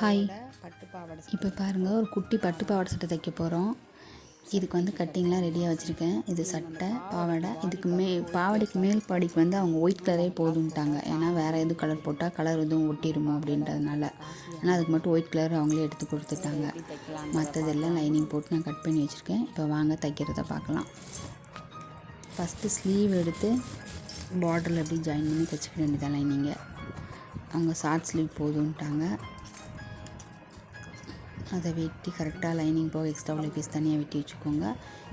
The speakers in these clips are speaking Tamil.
ஹாய் பட்டு பாவாடை இப்போ பாருங்கள் ஒரு குட்டி பட்டு பாவாடை சட்டை தைக்க போகிறோம் இதுக்கு வந்து கட்டிங்லாம் ரெடியாக வச்சுருக்கேன். இது சட்டை பாவாடை. இதுக்கு மே பாவாடைக்கு மேல் பாடிக்கு வந்து அவங்க ஒயிட் கலரே போதும்ட்டாங்க. ஏன்னா வேறு எதுவும் கலர் போட்டால் கலர் எதுவும் ஒட்டிடுமோ அப்படின்றதுனால. ஆனால் அதுக்கு மட்டும் ஒயிட் கலர் அவங்களே எடுத்து கொடுத்துட்டாங்க. மற்றதெல்லாம் லைனிங் போட்டு நான் கட் பண்ணி வச்சுருக்கேன். இப்போ வாங்க தைக்கிறத பார்க்கலாம் ஃபஸ்ட்டு ஸ்லீவ் எடுத்து பார்டரில் எப்படி ஜாயின் பண்ணி தைச்சிக்க வேண்டியதான் லைனிங்கை அவங்க ஷார்ட் ஸ்லீவ் போதும்ட்டாங்க. அதை வெட்டி கரெக்டாக லைனிங் போக எக்ஸ்ட்ரா உள்ள பீஸ் தனியாக வெட்டி வச்சுக்கோங்க.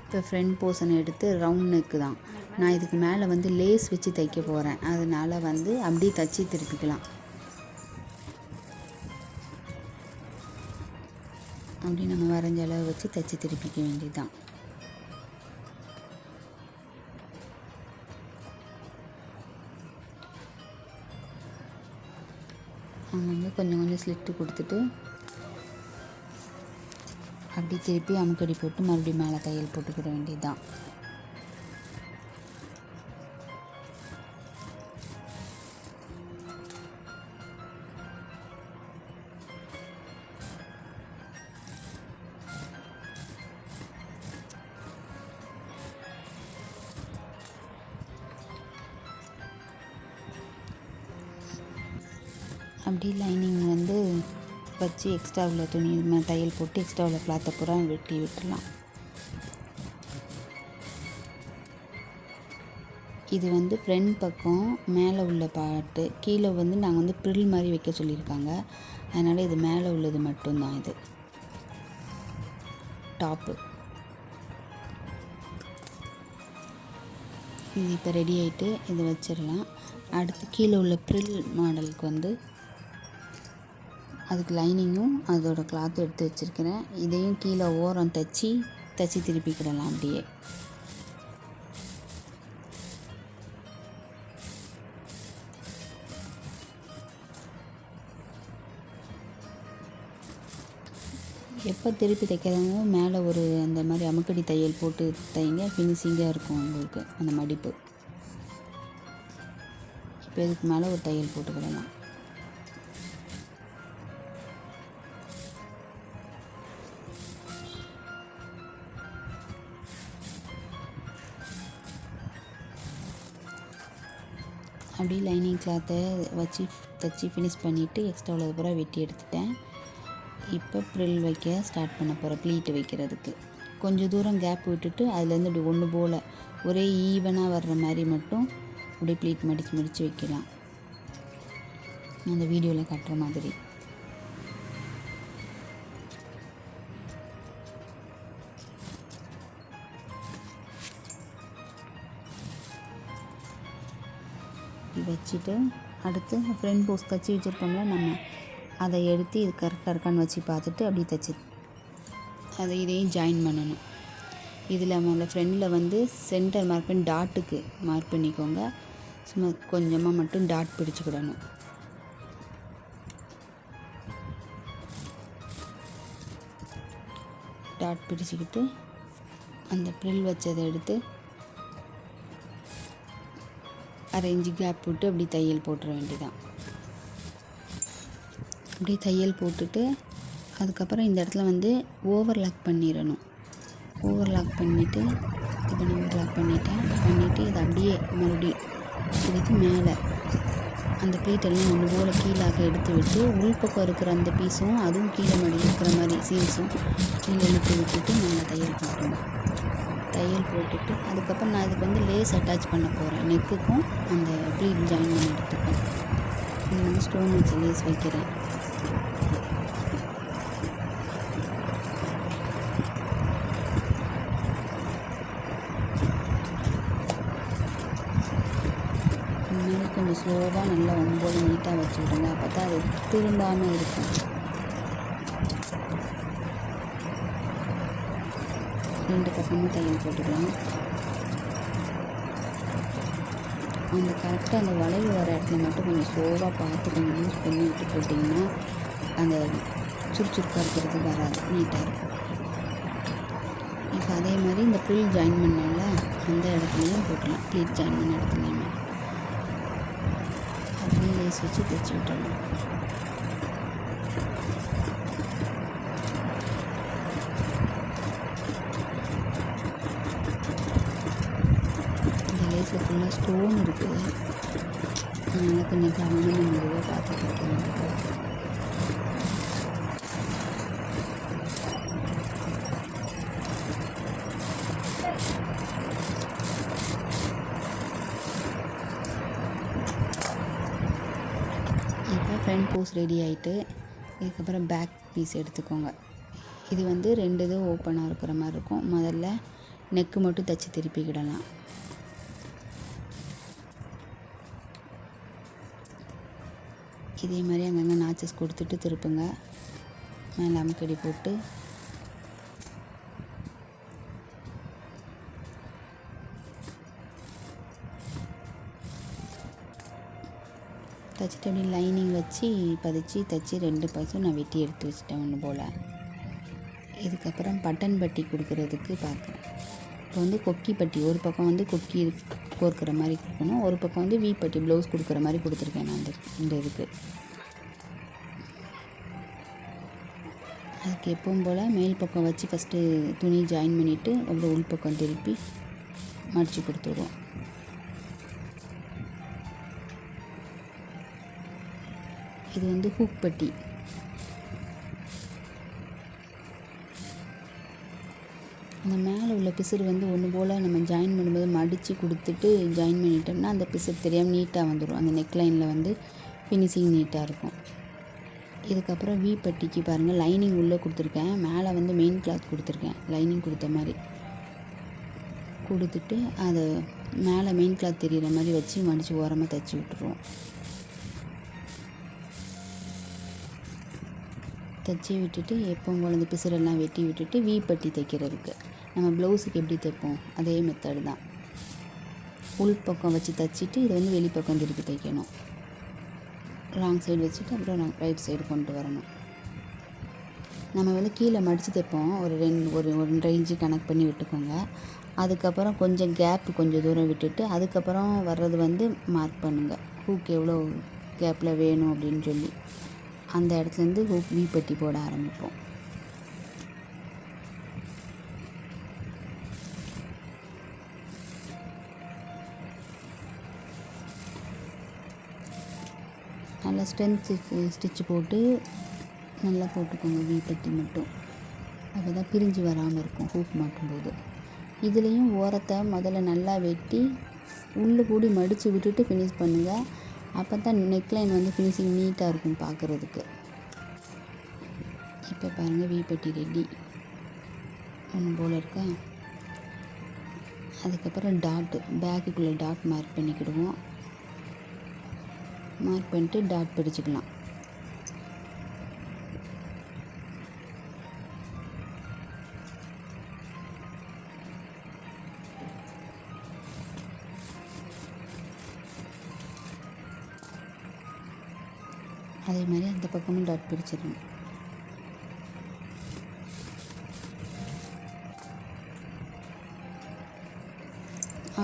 இப்போ ஃப்ரண்ட் போர்ஷன் எடுத்து ரவுண்ட் நெக்கு தான். நான் இதுக்கு மேலே வந்து லேஸ் வச்சு தைக்க போகிறேன் அதனால் வந்து அப்படியே தச்சு திருப்பிக்கலாம். அப்படி நம்ம வரைஞ்ச அளவு வச்சு தைச்சி திருப்பிக்க வேண்டியதுதான். வந்து கொஞ்சம் கொஞ்சம் ஸ்லிட்டு கொடுத்துட்டு அப்படி திருப்பி அமுக்கடி போட்டு மறுபடியும் மேலே தையல் போட்டுக்கிட வேண்டியதுதான். வச்சு எக்ஸ்ட்ரா உள்ள துணி தையல் போட்டு எக்ஸ்ட்ரா உள்ள கிளாத்தை பூரா வெட்டி விட்டுடலாம். இது வந்து ஃப்ரண்ட் பக்கம் மேலே உள்ள பாட்டு கீழே வந்து நாங்கள் வந்து ப்ரில் மாதிரி வைக்க சொல்லியிருக்காங்க. அதனால் இது மேலே உள்ளது மட்டும்தான் இது. டாப்பு இது இப்போ ரெடி ஆகிட்டு இதை வச்சிடலாம். அடுத்து கீழே உள்ள ப்ரில் மாடலுக்கு வந்து அதுக்கு லைனிங்கும் அதோட கிளாத்தும் எடுத்து வச்சுருக்கிறேன். இதையும் கீழே ஓரம் தைச்சி தைச்சி திருப்பிக்கிடலாம் அப்படியே. எப்போ திருப்பி தைக்கிறவங்க மேலே ஒரு அந்த மாதிரி அமுக்கடி தையல் போட்டு தைங்க ஃபினிஷிங்காக இருக்கும் உங்களுக்கு அந்த மடிப்பு. இப்போ இதுக்கு மேலே ஒரு தையல் போட்டுக்கிடலாம் அப்படியே லைனிங் கிளாத்தை வச்சு தைச்சி ஃபினிஷ் பண்ணிவிட்டு எக்ஸ்ட்ரா உள்ளது பூரா வெட்டி எடுத்துட்டேன். இப்போ ப்ரில் வைக்க ஸ்டார்ட் பண்ண போகிறேன் ப்ளீட்டு வைக்கிறதுக்கு. கொஞ்சம் தூரம் கேப் விட்டுட்டு அதுலேருந்து இப்படி ஒன்று போல் ஒரே ஈவனாக வர்ற மாதிரி மட்டும் அப்படியே ப்ளீட் மடித்து மடித்து வைக்கலாம். அந்த வீடியோவில் கட்டுற மாதிரி. வச்சுட்டு அடுத்து ஃப்ரண்ட் போஸ் தச்சு வச்சுருக்கோம்ல நம்ம அதை எடுத்து இது கரெக்டாக இருக்கான்னு வச்சு பார்த்துட்டு அப்படியே தச்சு. அதை இதையும் ஜாயின் பண்ணணும். இதில் முதல்ல ஃப்ரெண்டில் வந்து சென்டர் மார்க் பண்ணி டாட்டுக்கு மார்க் பண்ணிக்கோங்க. சும்மா கொஞ்சமாக மட்டும் டாட் பிடிச்சிக்கிடணும் டாட் பிடிச்சிக்கிட்டு அந்த ப்ரில் வச்சதை எடுத்து அரை இன்ச்சு கேப் விட்டு அப்படி தையல் போட்டுற வேண்டியதான் அப்படியே தையல் போட்டுட்டு அதுக்கப்புறம் இந்த இடத்துல வந்து ஓவர்லாக் பண்ணிடணும். ஓவர்லாக் பண்ணிவிட்டு இப்போ நான் ஓவர்லாக் பண்ணிட்டேன். பண்ணிவிட்டு இதை அப்படியே மறுபடியும் இதுக்கு மேலே அந்த ப்ளீட்டெல்லாம் ஒன்று போல் கீழாக எடுத்து விட்டு உள்பக்கம் இருக்கிற அந்த பீஸும் அதுவும் கீழே மடி இருக்கிற மாதிரி சீல்ஸும் கீழே இழுத்து விட்டுட்டு நல்லா தையல் போட்டுருணும் தையல் போட்டுட்டு அதுக்கப்புறம் நான் இதுக்கு வந்து லேஸ் அட்டாச் பண்ண போகிறேன் நெக்குக்கும் அந்த ப்ளீட் ஜாயின் பண்ணி எடுத்துக்கும். இது வந்து ஸ்டோன் வச்சு லேஸ் வைக்கிறேன். கொஞ்சம் ஸ்லோவாக நல்லா ஒம்பது நீட்டாக வச்சு விடுங்க. அப்போ தான் அது திரும்பாமல் இருக்கும். பேசாமல் தையல் போட்டுக்கலாம். அந்த கரெக்டாக அந்த வளைவு வர இடத்துல மட்டும் கொஞ்சம் ஸ்லோவாக பார்த்து கொஞ்சம் யூஸ் பண்ணி விட்டு போட்டிங்கன்னா அந்த சுறுசுறுப்பாக இருக்கிறது வராது. நீட்டாக இருக்கும். இப்போ அதே மாதிரி இந்த ப்ரில் ஜாயின் பண்ணல அந்த இடத்துலையும் போட்டுடலாம் ப்ளீட் ஜாயின் பண்ண இடத்துலையுமே. அப்படியே லேஸ் வச்சு தைச்சி விட்டுடலாம். இருக்குது. அதனால் கொஞ்சம் கவனமாக மெதுவாக பார்த்து இப்போ ஃப்ரண்ட் போஸ் ரெடி ஆகிட்டு இதுக்கப்புறம் பேக் பீஸ் எடுத்துக்கோங்க. இது வந்து ரெண்டு இது ஓப்பனாக இருக்கிற மாதிரி இருக்கும். முதல்ல நெக்கு மட்டும் தைச்சி திருப்பிக்கிடலாம் இதே மாதிரி அங்கங்கே நாச்சஸ் கொடுத்துட்டு திருப்புங்க. மேலே அமுக்கடி போட்டு. தைச்சிட்டு அப்படியே லைனிங் வச்சு பதிச்சு தைச்சி ரெண்டு பசும் நான் வெட்டி எடுத்து வச்சிட்டேன் ஒன்று போல். இதுக்கப்புறம் பட்டன் பட்டி கொடுக்குறதுக்கு பார்க்குறேன். இப்போ வந்து கொக்கி பட்டி ஒரு பக்கம் வந்து கொக்கி கோர்க்குற மாதிரி கொடுக்கணும். ஒரு பக்கம் வந்து வி பட்டி ப்ளவுஸ் கொடுக்குற மாதிரி கொடுத்துருக்கேன் நான் இந்த இந்த இதுக்கு. அதுக்கு எப்பவும் போல் மேல் பக்கம் வச்சு ஃபஸ்ட்டு துணி ஜாயின் பண்ணிவிட்டு அப்புறம் உள் பக்கம் திருப்பி மடித்து கொடுத்துருவோம். இது வந்து ஹூக் பட்டி. அந்த மேலே உள்ள பிசுறு வந்து ஒன்று போல் நம்ம ஜாயின் பண்ணும்போது மடித்து கொடுத்துட்டு ஜாயின் பண்ணிட்டோம்னா அந்த பிசுறு தெரியாமல் நீட்டாக வந்துடும் அந்த நெக்லைனில் வந்து ஃபினிஷிங் நீட்டாக இருக்கும். இதுக்கப்புறம் வி பட்டிக்கு பாருங்கள் லைனிங் உள்ளே கொடுத்துருக்கேன். மேலே வந்து மெயின் கிளாத் கொடுத்துருக்கேன். லைனிங் கொடுத்த மாதிரி. கொடுத்துட்டு அதை மேலே மெயின் கிளாத் தெரிகிற மாதிரி வச்சு மடித்து ஓரமாக தைச்சி விட்டுருவோம். தைச்சி விட்டுட்டு எப்பவும் போல் இந்த பிசுறெல்லாம் வெட்டி விட்டுட்டு வி பட்டி தைக்கிறதுக்கு. நம்ம ப்ளவுஸுக்கு எப்படி தைப்போம்? அதே மெத்தடு தான். உள் பக்கம் வச்சு தைச்சிட்டு இதை வந்து வெளிப்பக்கம் திருப்பி தைக்கணும். ராங் சைடு வச்சுட்டு அப்புறம் ரைட் சைடு கொண்டு வரணும். நம்ம வந்து கீழே மடித்து தைப்போம். ஒரு ரெண்டு ஒரு ரெண்டு இன்ச்சு கணக்கு பண்ணி விட்டுக்கோங்க. அதுக்கப்புறம் கொஞ்சம் கேப் கொஞ்சம் தூரம் விட்டுட்டு அதுக்கப்புறம் வர்றது வந்து மார்க் பண்ணுங்கள் ஹூக் எவ்வளோ கேப்பில் வேணும் அப்படின்னு சொல்லி. அந்த இடத்துலேருந்து ஹூக் வி பட்டி போட ஆரம்பிப்போம். நல்லா ஸ்ட்ரென்த் ஸ்டிச் போட்டு நல்லா போட்டுக்கோங்க வி பட்டி மட்டும். அப்போ தான் பிரிஞ்சு வராமல் இருக்கும் ஹூப் மாட்டும்போது. இதுலேயும் ஓரத்தை முதல்ல நல்லா வெட்டி உள்ளு கூடி மடித்து விட்டுட்டு ஃபினிஷ் பண்ணுங்கள் அப்போ தான் நெக்லைன் வந்து ஃபினிஷிங் நீட்டாக இருக்கும் பார்க்குறதுக்கு இப்போ பாருங்கள் வீப்பட்டி ரெடி ஒன்று போல் இருக்கா? அதுக்கப்புறம் டாட்டு பேக்குக்குள்ளே டாட் மார்க் பண்ணிக்கிடுவோம். மார்க் பண்ணிட்டு டாட் பிடிச்சிக்கலாம். அதே மாதிரி அந்த பக்கமும் டாட் பிடிச்சிடணும்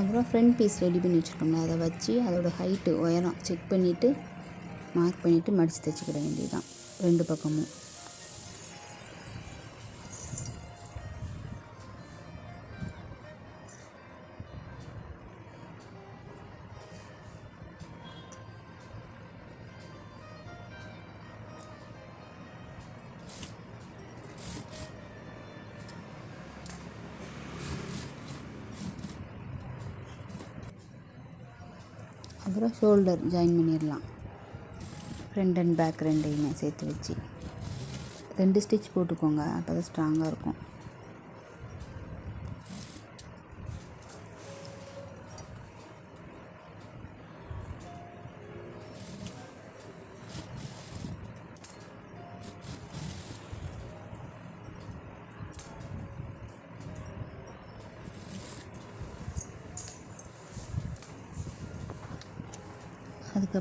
அப்புறம் ஃப்ரண்ட் பீஸ் ரெடி பண்ணி வச்சுருக்கோம்ல அதை வச்சு அதோட ஹைட்டு உயரம் செக் பண்ணிவிட்டு மார்க் பண்ணிவிட்டு மடித்து தைச்சிக்கிட வேண்டியதுதான். ரெண்டு பக்கமும். ஷோல்டர் ஜாயின் பண்ணிடலாம். ஃப்ரண்ட் அண்ட் பேக் ரெண்டையுமே சேர்த்து வச்சு. ரெண்டு ஸ்டிச் போட்டுக்கோங்க அப்போ தான் ஸ்ட்ராங்காக இருக்கும்.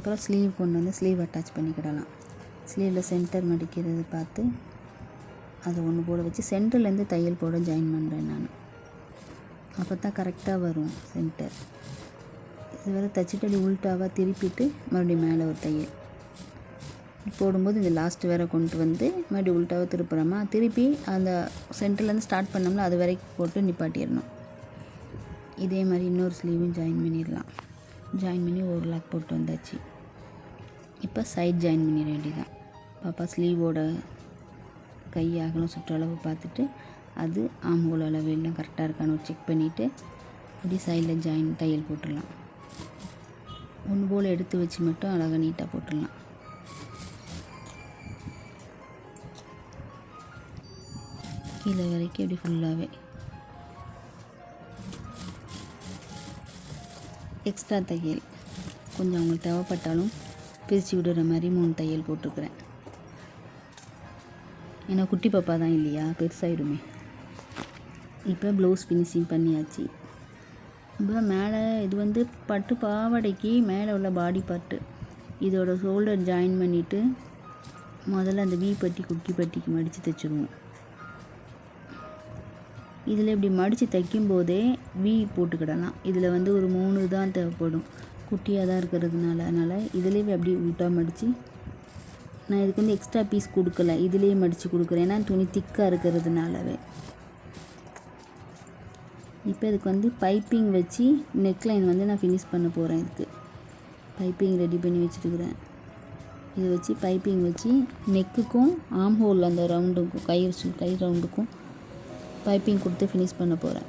அதுக்கப்புறம் ஸ்லீவ் கொண்டு வந்து ஸ்லீவ் அட்டாச் பண்ணிக்கிடலாம். ஸ்லீவில் சென்டர் மடிக்கிறது பார்த்து அதை ஒன்று போட வச்சு சென்டர்லேருந்து தையல் போட ஜாயின் பண்ணுறேன் நான். அப்போ தான் கரெக்டாக வரும் சென்டர் இது வரை அப்படி உள்டாவாக திருப்பிட்டு மறுபடியும் மேலே ஒரு தையல். போடும்போது இந்த லாஸ்ட் வேற கொண்டு வந்து மறுபடியும் உள்டாவை திருப்புறோமா திருப்பி அந்த சென்டர்லேருந்து ஸ்டார்ட் பண்ணோம்னா அது வரைக்கும் போட்டு நிப்பாட்டிடணும். இதே மாதிரி இன்னொரு ஸ்லீவும் ஜாயின் பண்ணிடலாம். ஜாயின் பண்ணி ஒரு லாக் போட்டு வந்தாச்சு. இப்போ சைட் ஜாயின் பண்ணிட வேண்டியதான் பாப்பா ஸ்லீவோட கை அகலம் சுற்றளவு பார்த்துட்டு அது ஆம்பூல் அளவு எல்லாம் கரெக்டாக இருக்கான்னு செக் பண்ணிவிட்டு இப்படி சைடில் ஜாயின் தையல் போட்டுடலாம். ஒன்று போல் எடுத்து வச்சு மட்டும் அழகாக நீட்டாக போட்டுடலாம். கீழே வரைக்கும் இப்படி ஃபுல்லாகவே எக்ஸ்ட்ரா தையல் கொஞ்சம் அவங்களுக்கு தேவைப்பட்டாலும் பிரித்து விடுற மாதிரி மூணு தையல் போட்டிருக்கிறேன். ஏன்னா குட்டி பாப்பா தான் இல்லையா? பெருசாயிடுமே. இப்போ ப்ளவுஸ் ஃபினிஷிங் பண்ணியாச்சு. இப்போ மேலே இது வந்து பட்டு பாவாடைக்கு மேலே உள்ள பாடி பார்ட்டு இதோட ஷோல்டர் ஜாயின் பண்ணிவிட்டு முதல்ல அந்த வி பட்டி குட்டி பட்டிக்கு மடித்து தைச்சிருவோம். இதில் இப்படி மடித்து தைக்கும்போதே வி போட்டுக்கிடலாம். இதில் வந்து ஒரு மூணு தான் தேவைப்படும். குட்டியாக தான் இருக்கிறதுனால அதனால் இதுலேயே அப்படி விட்டா மடித்து நான் இதுக்கு வந்து எக்ஸ்ட்ரா பீஸ் கொடுக்கல. இதுலேயே மடித்து கொடுக்குறேன். ஏன்னா துணி திக்காக இருக்கிறதுனாலவே. இப்போ இதுக்கு வந்து பைப்பிங் வச்சு நெக்லைன் வந்து நான் ஃபினிஷ் பண்ண போகிறேன் இதுக்கு. பைப்பிங் ரெடி பண்ணி வச்சுருக்குறேன். இதை வச்சு பைப்பிங் வச்சு நெக்குக்கும் ஆம் ஹோல் அந்த ரவுண்டுக்கும் கை சு- கை ரவுண்டுக்கும் பைப்பிங் கொடுத்து ஃபினிஷ் பண்ண போகிறேன்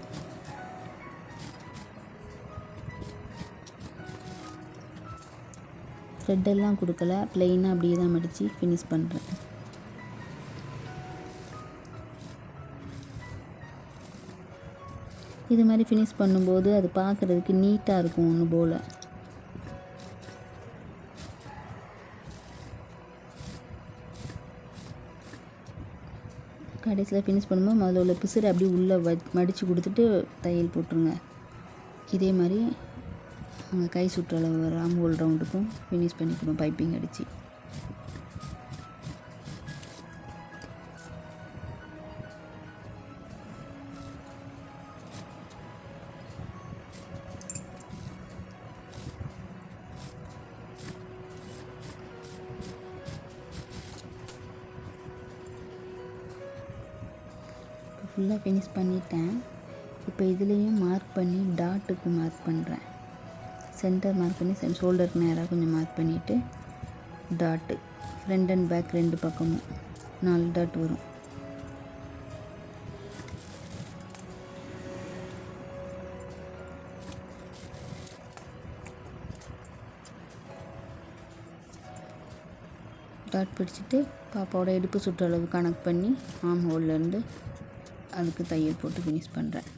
த்ரெட்டெல்லாம் கொடுக்கல. ப்ளெயினாக அப்படியே தான் மடித்து ஃபினிஷ் பண்ணுறேன் இது மாதிரி ஃபினிஷ் பண்ணும்போது அது பார்க்குறதுக்கு நீட்டாக இருக்கும் ஒன்று போல். கடைசியில் ஃபினிஷ் பண்ணும்போது முதல்ல உள்ள பிசுறு அப்படியே உள்ளே வ மடித்து கொடுத்துட்டு தையல் போட்டுருங்க. இதே மாதிரி அவங்க கை சுற்றளவு ராம்கோல் ரவுண்டுக்கும் ஃபினிஷ் பண்ணிக்கணும். பைப்பிங் அடித்து ஃபுல்லாக ஃபினிஷ் பண்ணிட்டேன். இப்போ இதுலேயும் மார்க் பண்ணி டாட்டுக்கு மார்க் பண்ணுறேன் சென்டர் மார்க் பண்ணி சென் ஷோல்டருக்கு நேராக கொஞ்சம் மார்க் பண்ணிவிட்டு டாட்டு ஃப்ரண்ட் அண்ட் பேக் ரெண்டு பக்கமும் நாலு டாட் வரும். டாட் பிடிச்சிட்டு பாப்பாவோட இடுப்பு சுற்றளவு கணக்கு பண்ணி ஆம் ஹோல்லேருந்து அதுக்கு தையல் போட்டு ஃபினிஷ் பண்ணுறேன்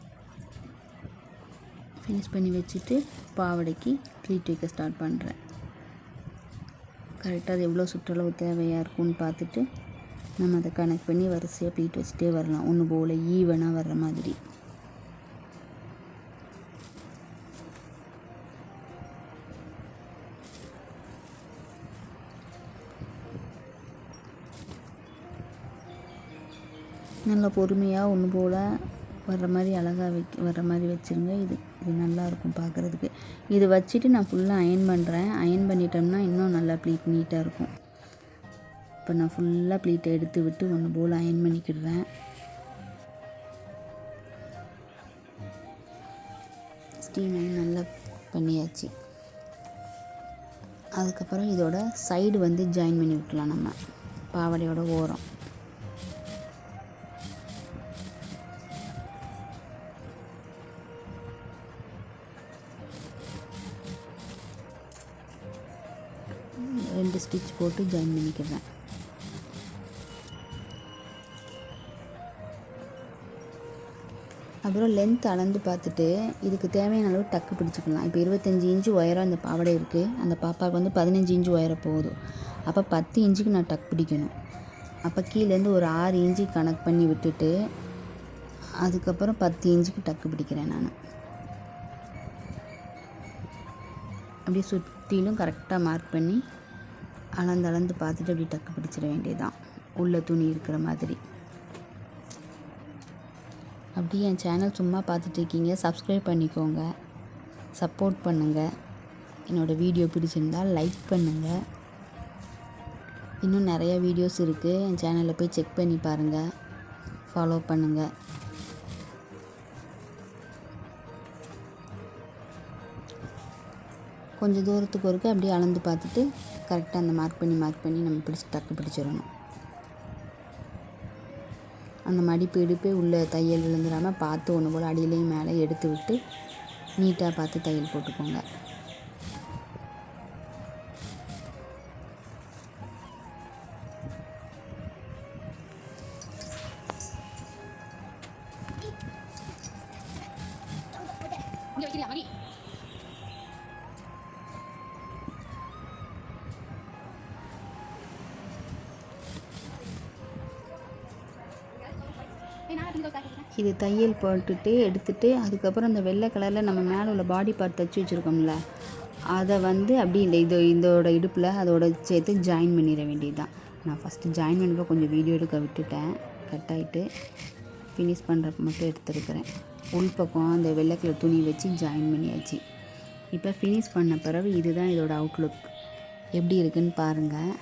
ஃபினிஷ் பண்ணி வச்சுட்டு பாவாடைக்கு ப்ளீட் வைக்க ஸ்டார்ட் பண்ணுறேன் கரெக்டாக அது எவ்வளோ சுற்றளவு தேவையாக இருக்கும்னு பார்த்துட்டு நம்ம அதை கனெக்ட் பண்ணி வரிசையாக ப்ளீட் வச்சுட்டே வரலாம். ஒன்று போல் ஈவனாக வர்ற மாதிரி. நல்லா பொறுமையாக ஒன்று போல் வர்ற மாதிரி அழகாக வைக்க வர்ற மாதிரி வச்சுருங்க. இது இது நல்லாயிருக்கும் பார்க்குறதுக்கு. இது வச்சுட்டு நான் ஃபுல்லாக அயன் பண்ணுறேன் அயன் பண்ணிட்டோம்னா இன்னும் நல்லா ப்ளீட் நீட்டாக இருக்கும். இப்போ நான் ஃபுல்லாக ப்ளீட்டை எடுத்து விட்டு ஒன்று போல் அயன் பண்ணிக்கிடுறேன். ஸ்டீம் அயன் நல்லா பண்ணியாச்சு. அதுக்கப்புறம் இதோட சைடு வந்து ஜாயின் பண்ணி விட்டுலாம் நம்ம. பாவாடையோட ஓரம். போட்டு ஜாயின் பண்ணிக்கிறேன். அப்புறம் லென்த் அளந்து பார்த்துட்டு இதுக்கு தேவையான அளவு டக்கு பிடிச்சிக்கலாம். இப்போ இருபத்தஞ்சி இன்ச்சு உயரம் அந்த பாவாடை இருக்குது அந்த பாப்பாவுக்கு வந்து பதினஞ்சு இன்ச்சு உயரம் போகுது அப்போ பத்து இன்ச்சுக்கு நான் டக் பிடிக்கணும். அப்போ கீழேருந்து ஒரு ஆறு இன்ச்சு கணக்கு பண்ணி விட்டுட்டு அதுக்கப்புறம் பத்து இன்ச்சுக்கு டக்கு பிடிக்கிறேன் நான். அப்படியே சுற்றிலும் கரெக்டாக மார்க் பண்ணி அளந்து அளந்து பார்த்துட்டு அப்படியே டக்கு பிடிச்சிட வேண்டியதுதான். உள்ள துணி இருக்கிற மாதிரி. அப்படியே என் சேனல் சும்மா பார்த்துட்டு இருக்கீங்க சப்ஸ்கிரைப் பண்ணிக்கோங்க சப்போர்ட் பண்ணுங்கள் என்னோடய வீடியோ பிடிச்சிருந்தால் லைக் பண்ணுங்கள் இன்னும் நிறைய வீடியோஸ் இருக்குது என் சேனலில் போய் செக் பண்ணி பாருங்கள் ஃபாலோ பண்ணுங்கள் கொஞ்சம் தூரத்துக்கு ஒருக்க அப்படியே அளந்து பார்த்துட்டு கரெக்டாக அந்த மார்க் பண்ணி மார்க் பண்ணி நம்ம பிடிச்சி டக்கு பிடிச்சிடணும். அந்த மடிப்பு இடுப்பே உள்ள தையல் விழுந்துடாமல் பார்த்து ஒன்று போல் அடியிலையும் மேலே எடுத்து விட்டு நீட்டாக பார்த்து தையல் போட்டுக்கோங்க. இங்க வைக்கிறியா மணி? இது தையல் போட்டுட்டு எடுத்துகிட்டு அதுக்கப்புறம் இந்த வெள்ளை கலரில் நம்ம மேலே உள்ள பாடி பார்ட் தைச்சி வச்சுருக்கோம்ல அதை வந்து அப்படி இந்த இது இதோட இடுப்பில் அதோட சேர்த்து ஜாயின் பண்ணிட வேண்டியது தான் நான் ஃபஸ்ட்டு ஜாயின் பண்ணுறப்ப கொஞ்சம் வீடியோ எடுக்க விட்டுட்டேன். கட் ஆகிட்டு ஃபினிஷ் பண்ணுறப்ப மட்டும் எடுத்துருக்கிறேன். உள்பக்கம் அந்த வெள்ளை கலர் துணி வச்சு ஜாயின் பண்ணியாச்சு. இப்போ ஃபினிஷ் பண்ண பிறகு இதுதான் இதோட அவுட்லுக் எப்படி இருக்குன்னு பாருங்கள்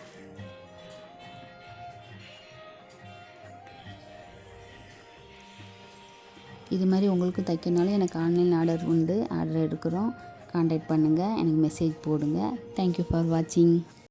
இது மாதிரி உங்களுக்கு தைக்கனாலும் எனக்கு ஆன்லைன் ஆர்டர் உண்டு. ஆர்டர் எடுக்கிறோம். காண்டாக்ட் பண்ணுங்கள் எனக்கு மெசேஜ் போடுங்க. தேங்க்யூ ஃபார் வாட்சிங்